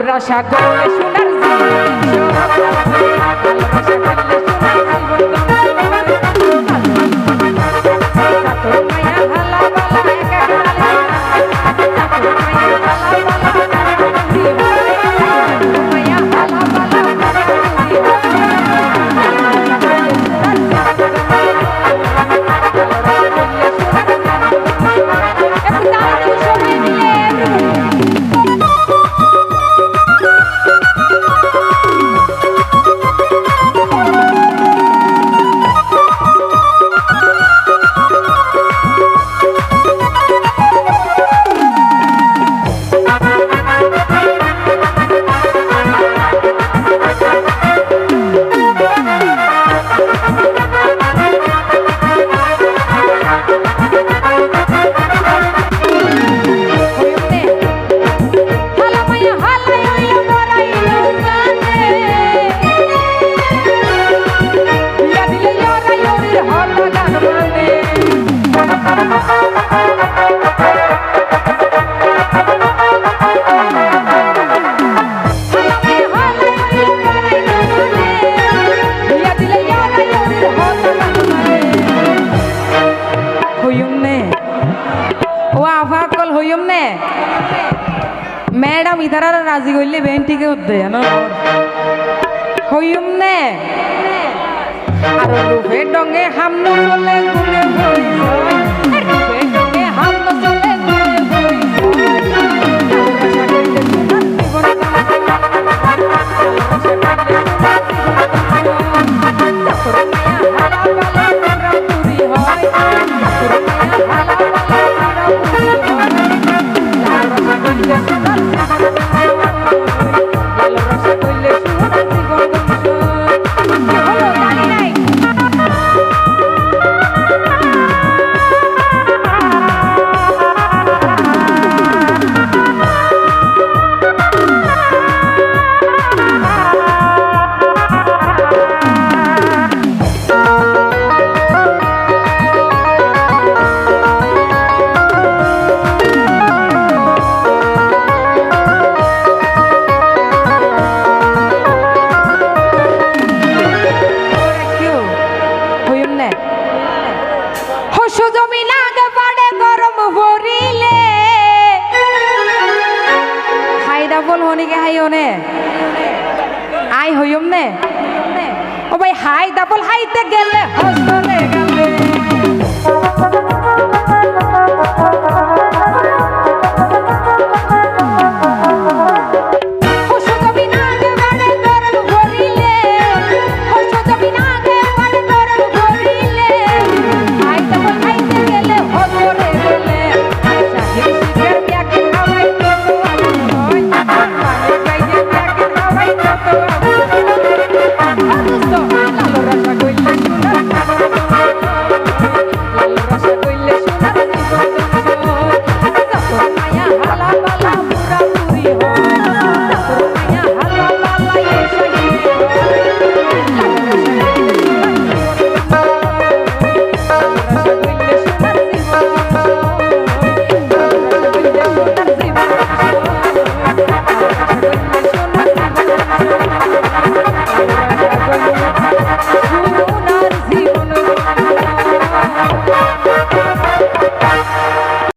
রসা করলে সোনার আফা কল হইম নে। ম্যাডাম, ইধারা রাজি করলে বেন্টিকে উদ্দে জানো। হইম নে। আর রূপে ডঙ্গে হামনো বলে গুনে হইছ। হনিকে হাই হনে আই হইম নে? ও ভাই হাই ডাবল হাইতে গেলে হস্তলে গেল